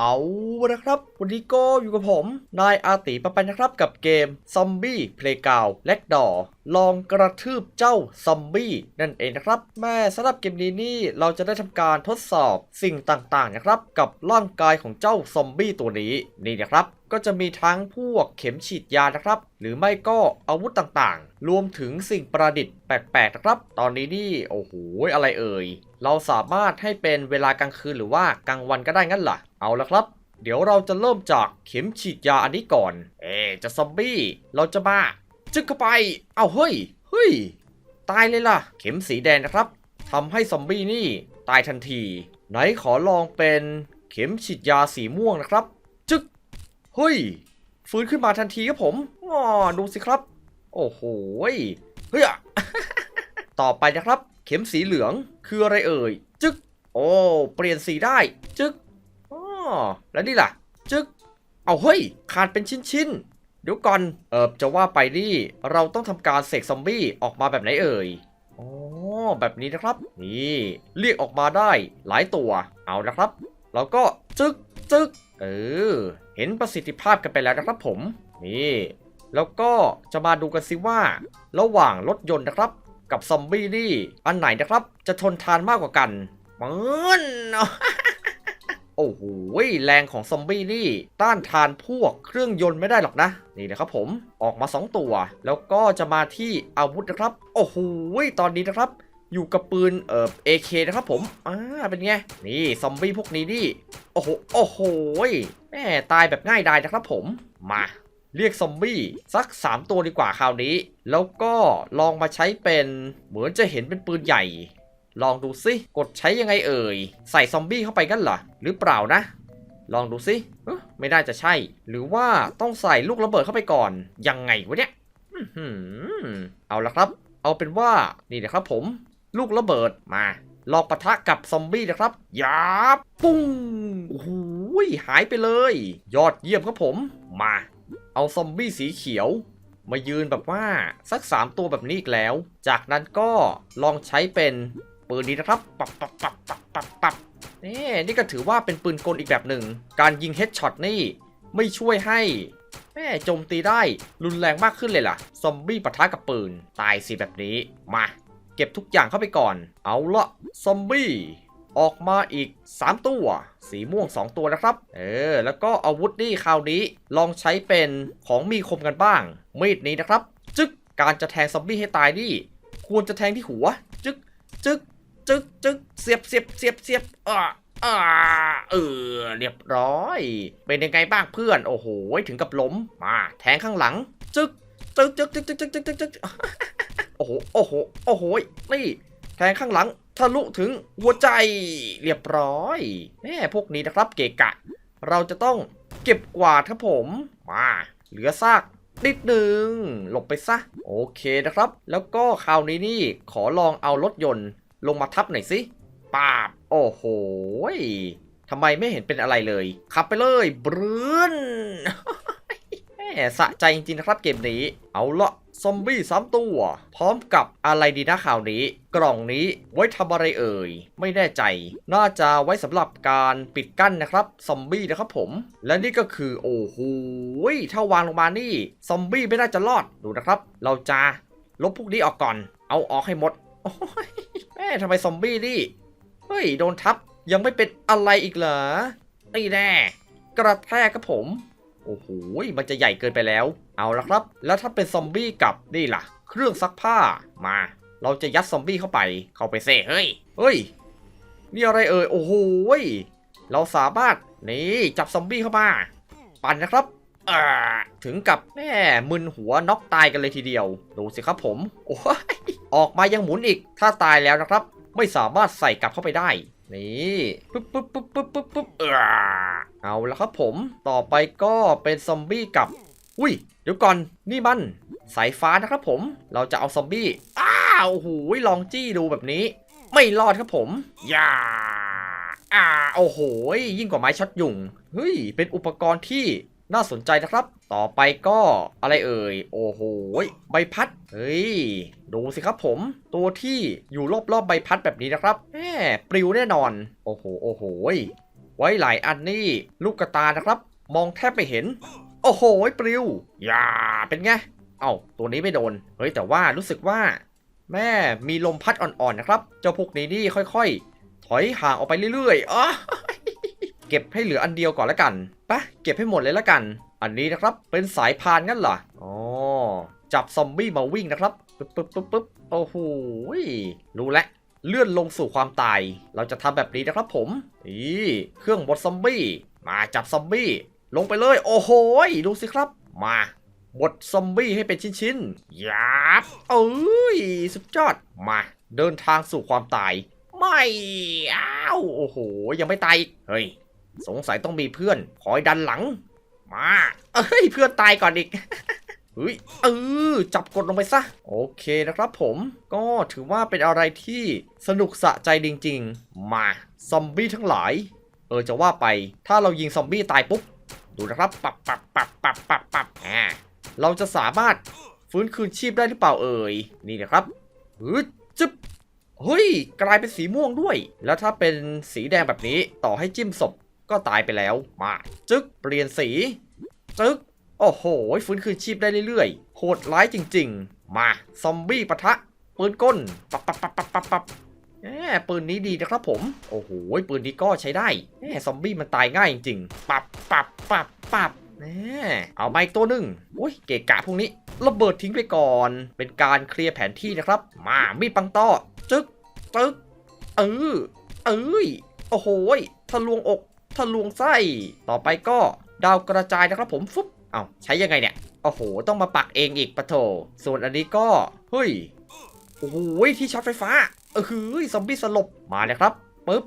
เอาละครับ วันนี้ก็อยู่กับผม นายอาติปะปันนะครับกับเกมซอมบี้เพลย์กาวและดอลองกระทืบเจ้าซอมบี้นั่นเองนะครับแม่สำหรับเกมนี้นี่เราจะได้ทำการทดสอบสิ่งต่างๆนะครับ กับร่างกายของเจ้าซอมบี้ตัวนี้นี่นะครับ ก็จะมีทั้งพวกเข็มฉีดยานะครับ หรือไม่ก็อาวุธต่างๆ รวมถึงสิ่งประดิษฐ์แปลกๆนะครับ ตอนนี้นี่โอ้โหอะไรเอ่ยเราสามารถให้เป็นเวลากลางคืนหรือว่ากลางวันก็ได้งั้นเหรอ เอาละครับ เดี๋ยวเราจะเริ่มจากเข็มฉีดยาอันนี้ก่อน เอ๊จะซอมบี้ เราจะมา จึ๊กเข้าไป เอาเฮ้ย เฮ้ย ตายเลยล่ะ เข็มสีแดงนะครับทำให้ซอมบี้นี่ตายทันที ไหนขอลองเป็นเข็มฉีดยาสีม่วงนะครับ จึ๊ก เฮ้ย ฟื้นขึ้นมาทันทีครับผมอ๋อดูสิครับ โอ้โห เฮ้ยอะต่อไปนะครับ เข็มสีเหลืองคืออะไรเอ่ย จึ๊ก โอ้ เปลี่ยนสีได้ จึ๊ก แล้วนี่ล่ะ จึ๊ก เอาเฮ้ย ขาดเป็นชิ้นๆ เดี๋ยวก่อน เออจะว่าไปนี่ เราต้องทำการเสกซอมบี้ออกมาแบบไหนเอ่ยอ๋อแบบนี้นะครับ นี่ เรียกออกมาได้หลายตัว เอาละครับ แล้วก็จึ๊กจึ๊ก เออ เห็นประสิทธิภาพกันไปแล้วนะครับผม นี่ แล้วก็จะมาดูกันสิว่า ระหว่างรถยนต์นะครับ กับซอมบี้นี่ อันไหนนะครับ จะทนทานมากกว่ากันมืน โอ้โหแรงของซอมบี้นี่ ต้านทานพวกเครื่องยนต์ไม่ได้หรอกนะ นี่นะครับผมออกมา 2 ตัว แล้วก็จะมาที่อาวุธนะครับ โอ้โหตอนนี้นะครับอยู่กับปืนเอ่อ AK นะครับผม อ่า เป็นไง นี่ ซอมบี้พวกนี้นี่ โอ้โห โอ้โหแม่ตายแบบง่ายดายนะครับผม มา เรียกซอมบี้สัก 3 ตัวดีกว่าคราวนี้ แล้วก็ลองมาใช้เป็น เหมือนจะเห็นเป็นปืนใหญ่ ลองดูสิกดใช้ยังไงเอ่ย ใส่ซอมบี้เข้าไปกันเหรอ หรือเปล่านะ ลองดูสิไม่น่าจะใช่ หรือว่าต้องใส่ลูกระเบิดเข้าไปก่อน ยังไงวะเนี่ยเอาละครับ เอาเป็นว่านี่นะครับผม ลูกระเบิดมา ลองปะทะกับซอมบี้นะครับยาบปุ้งโอ้โหหายไปเลย ยอดเยี่ยมครับผม มา เอาซอมบี้สีเขียวมายืนแบบว่าสัก 3 ตัวแบบนี้อีกแล้ว จากนั้นก็ลองใช้เป็น ปืนนี้นะครับปับปับปับปับปับปับนี่นี่ก็ถือว่าเป็นปืนกลอีกแบบหนึ่ง การยิงเฮดช็อตนี่ไม่ช่วยให้แม่โจมตีได้รุนแรงมากขึ้นเลยล่ะ ซอมบี้ปะทะกับปืน ตายสิแบบนี้ มา เก็บทุกอย่างเข้าไปก่อน เอาละซอมบี้ออกมาอีก 3 ตัว สีม่วง 2 ตัวนะครับ เออ แล้วก็อาวุธนี่คราวนี้ ลองใช้เป็นของมีคมกันบ้าง มีดนี้นะครับ จึ๊ก การจะแทงซอมบี้ให้ตายนี่ ควรจะแทงที่หัว จึ๊ก จึ๊ก จึ๊กจึ๊กเสียบเสียบเสียบเสียบอ่าอ่าเออเรียบร้อย เป็นยังไงบ้างเพื่อน โอ้โห ถึงกับล้ม มา แทงข้างหลัง จึ๊กจึ๊กจึ๊กจึ๊กจึ๊กจึ๊กจึ๊กจึ๊กโอ้โห โอ้โห โอ้โห นี่ แทงข้างหลัง ทะลุถึงหัวใจ เรียบร้อยแม่พวกนี้นะครับ เกะกะ เราจะต้องเก็บกวาดครับผม มา เหลือซากนิดหนึ่งหลบไปซะ โอเคนะครับ แล้วก็คราวนี้นี่ขอลองเอารถยนต์ ลงมาทับหน่อยสิปาบ โอ้โหทำไมไม่เห็นเป็นอะไรเลย ขับไปเลยบรืนแหมสะใจจริงๆนะครับเกมนี้ เอาละซอมบี้สามตัว พร้อมกับอะไรดีนะข่าวนี้ กล่องนี้ไว้ทำอะไรเอ่ย ไม่แน่ใจ น่าจะไว้สำหรับการปิดกั้นนะครับ ซอมบี้นะครับผม และนี่ก็คือโอ้โหถ้าวางลงมานี่ ซอมบี้ไม่น่าจะรอดดูนะครับ เราจะลบพวกนี้ออกก่อน เอาออกให้หมด แม่ทำไมซอมบี้นี่ เฮ้ย โดนทับยังไม่เป็นอะไรอีกเหรอนี่แน่ กระแทกครับผม โอ้โห มันจะใหญ่เกินไปแล้ว เอาละครับ แล้วถ้าเป็นซอมบี้กับนี่ล่ะ เครื่องซักผ้ามา เราจะยัดซอมบี้เข้าไป เข้าไปเซ่เฮ้ย เฮ้ย นี่อะไรเอ่ย โอ้โห เราสามารถนี่จับซอมบี้เข้ามา ปั่นนะครับ ถึงกับแม่มึนหัวน็อกตายกันเลยทีเดียว ดูสิครับผม โอ้ยออกมายังหมุนอีก ถ้าตายแล้วนะครับ ไม่สามารถใส่กลับเข้าไปได้ นี่ปึ๊บปึ๊บปึ๊บปึ๊บปึ๊บปึ๊บเออเอาละครับผม ต่อไปก็เป็นซอมบี้กับ อุ้ย เดี๋ยวก่อน นี่มันสายฟ้านะครับผม เราจะเอาซอมบี้อ้าวโอ้โหลองจี้ดูแบบนี้ ไม่รอดครับผมอย่าอ่า โอ้โห ยิ่งกว่าไม้ช็อตยุง เฮ้ย เป็นอุปกรณ์ที่ น่าสนใจนะครับ ต่อไปก็อะไรเอ่ย โอ้โห ใบพัด เฮ้ย ดูสิครับผม ตัวที่อยู่รอบๆใบพัดแบบนี้นะครับแหมปลิวแน่นอน โอ้โห โอ้โห ไว้หลายอันนี่ลูกกระตานะครับ มองแทบไม่เห็น โอ้โห ปลิว อย่า เป็นไง เอ้า ตัวนี้ไม่โดน เฮ้ย แต่ว่ารู้สึกว่า แม่มีลมพัดอ่อนๆนะครับ เจ้าพวกนี้นี่ค่อยๆ ถอยห่างออกไปเรื่อยๆอ๋อเก็บให้เหลืออันเดียวก่อนละกัน ปะเก็บให้หมดเลยละกัน อันนี้นะครับเป็นสายพานงั้นเหรออ๋อจับซอมบี้มาวิ่งนะครับปึ๊บปึ๊บปึ๊บปึ๊บโอ้โหยรู้แล้วเลื่อนลงสู่ความตาย เราจะทำแบบนี้นะครับผมนี่เครื่องบดซอมบี้ มาจับซอมบี้ลงไปเลย โอ้โหยดูสิครับ มาบดซอมบี้ให้เป็นชิ้นๆยาบเอ้ย สุดยอด มา เดินทางสู่ความตาย ไม่ อ้าว โอ้โห ยังไม่ตาย เฮ้ย สงสัยต้องมีเพื่อนคอยดันหลัง มาเอ้ยเพื่อนตายก่อนอีกเฮ้ยเออจับกดลงไปซะ โอเคนะครับผมก็ถือว่าเป็นอะไรที่สนุกสะใจจริง ๆ มาซอมบี้ทั้งหลาย เออจะว่าไป ถ้าเรายิงซอมบี้ตายปุ๊บ ดูนะครับปับปับปับปับปับปับอ่าเราจะสามารถฟื้นคืนชีพได้หรือเปล่าเอ่ยนี่นะครับฮึดจึ๊บเฮ้ย กลายเป็นสีม่วงด้วย แล้วถ้าเป็นสีแดงแบบนี้ต่อให้จิ้มศพ ก็ตายไปแล้ว มาจึ๊กเปลี่ยนสีจึ๊กโอ้โห ฟื้นคืนชีพได้เรื่อยๆ โหดร้ายจริง ๆ มา ซอมบี้ปะทะ ปืนก้น ปับปับปับปับปับปับแหมปืนนี้ดีนะครับผม โอ้โห ปืนนี้ก็ใช้ได้แหมซอมบี้มันตายง่ายจริงๆ ปับปับปับปับแหมเอามาอีกตัวหนึ่งโอ้ย เกะกะพวกนี้ ระเบิดทิ้งไปก่อน เป็นการเคลียร์แผนที่นะครับ มา มีดปังต้อ จึ๊ก จึ๊ก เออเอ้ย โอ้โห ทะลวงอก ทะลวงไส้ ต่อไปก็ดาวกระจายนะครับผมฟุ๊บเอาใช้ยังไงเนี่ย โอ้โห ต้องมาปักเองอีกปะโถ ส่วนอันนี้ก็ เฮ้ย โอ้โหยที่ช็อตไฟฟ้า เออคือซอมบี้สลบ มาเลยครับปึ๊บ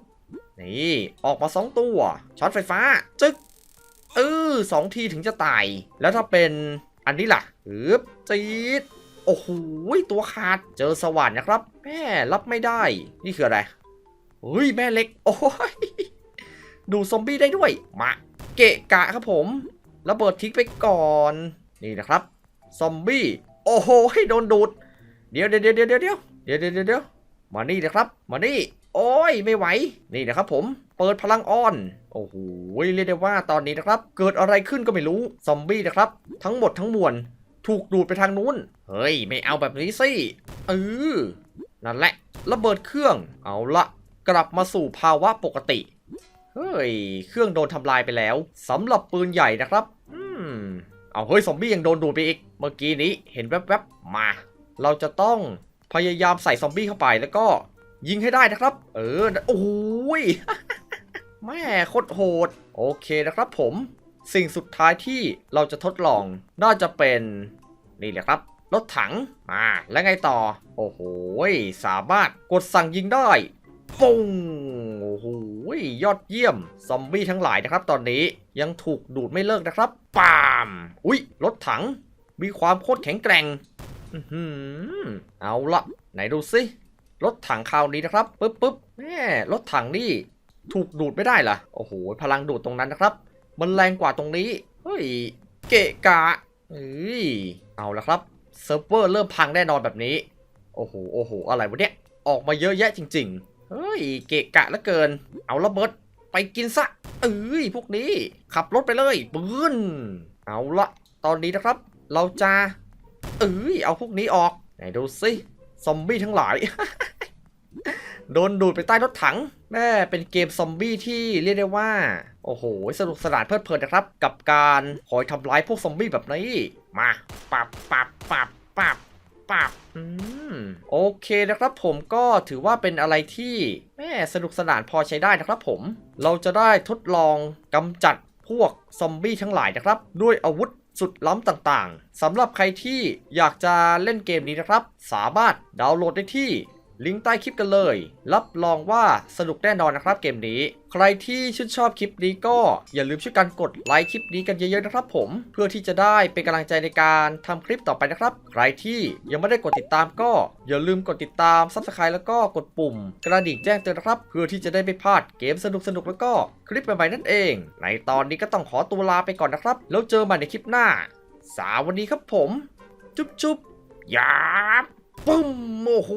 นี่ ออกมาสองตัว ช็อตไฟฟ้า จึ๊กเออสองทีถึงจะตาย แล้วถ้าเป็นอันนี้ล่ะอึบจี๊ดโอ้โหตัวขาด เจอสว่านนะครับ แม่รับไม่ได้ นี่คืออะไรเฮ้ย แม่เล็ก โอ้ย ดูซอมบี้ได้ด้วย มา เกะกะครับผมระเบิดทิ้งไปก่อน นี่นะครับ ซอมบี้ โอ้โห ให้โดนดูดเดี๋ยวเดี๋ยวเดี๋ยวเดี๋ยวเดี๋ยวเดี๋ยวเดี๋ยวเดี๋ยวเดี๋ยวมานี่นะครับ มานี่ โอ้ยไม่ไหว นี่นะครับผม เปิดพลังอ่อน โอ้โห เรียกได้ว่าตอนนี้นะครับ เกิดอะไรขึ้นก็ไม่รู้ ซอมบี้นะครับ ทั้งหมดทั้งมวล ถูกดูดไปทางนู้น เฮ้ย ไม่เอาแบบนี้สิ เออ นั่นแหละ ระเบิดเครื่อง เอาละ กลับมาสู่ภาวะปกติ เฮ้ย เครื่องโดนทำลายไปแล้วสำหรับปืนใหญ่นะครับ อืม เอาเฮ้ยซอมบี้ยังโดนดูดไปอีก เมื่อกี้นี้เห็นแวบๆมา เราจะต้องพยายามใส่ซอมบี้เข้าไปแล้วก็ยิงให้ได้นะครับ เออ โอ้ยแม่โคตรโหด โอเคนะครับผม สิ่งสุดท้ายที่เราจะทดลองน่าจะเป็นนี่แหละครับรถถังมาแล้วไงต่อ โอ้โห สามารถกดสั่งยิงได้ปุ้ง อ้โหยอดเยี่ยม ซอมบี้ทั้งหลายนะครับ ตอนนี้ยังถูกดูดไม่เลิกนะครับปามอุ๊ยรถถัง มีความโคตรแข็งแกร่งอืเอาละไหนดูสิรถถังคราวนี้นะครับปึ๊บปึ๊บแม่รถถังนี่ ถูกดูดไม่ได้เหรอโอ้โหพลังดูดตรงนั้นนะครับ มันแรงกว่าตรงนี้เฮ้ยเกะกะเอ้ยเอาละครับเซิร์ฟเวอร์เริ่มพังแน่นอนแบบนี้ โอ้โหโอ้โหอะไรวะเนี่ยออกมาเยอะแยะจริง เฮ้ยเกะกะเหลือเกิน เอาระเบิดไปกินซะเอ้ยพวกนี้ ขับรถไปเลยปืนเอาละตอนนี้นะครับ เราจะเอ้ยเอาพวกนี้ออกไหนดูสิซอมบี้ทั้งหลาย โดนดูดไปใต้รถถังแม่เป็นเกมซอมบี้ที่เรียกได้ว่า โอ้โห สนุกสนานเพลิดเพลินนะครับ กับการคอยทำร้ายพวกซอมบี้แบบนี้ มาปับปับปับปับ ปับอืมโอเคนะครับผมก็ถือว่าเป็นอะไรที่แม่สนุกสนานพอใช้ได้นะครับผม เราจะได้ทดลองกำจัดพวกซอมบี้ทั้งหลายนะครับ ด้วยอาวุธสุดล้ำต่างๆสำหรับใครที่อยากจะเล่นเกมนี้นะครับ สามารถดาวน์โหลดได้ที่ ลิงก์ใต้คลิปกันเลย รับรองว่าสนุกแน่นอนนะครับเกมนี้ ใครที่ชื่นชอบคลิปนี้ก็อย่าลืมช่วยกันกดไลค์คลิปนี้กันเยอะๆนะครับผม เพื่อที่จะได้เป็นกำลังใจในการทำคลิปต่อไปนะครับ ใครที่ยังไม่ได้กดติดตามก็อย่าลืมกดติดตาม Subscribe แล้วก็กดปุ่ม กระดิ่งแจ้งเตือนนะครับ เพื่อที่จะได้ไม่พลาดเกมสนุกๆแล้วก็คลิปใหม่ๆนั่นเอง ในตอนนี้ก็ต้องขอตัวลาไปก่อนนะครับ แล้วเจอกันในคลิปหน้า สาวัสดีครับผม จุ๊บจุ๊บยาบปุ้มโอ้โห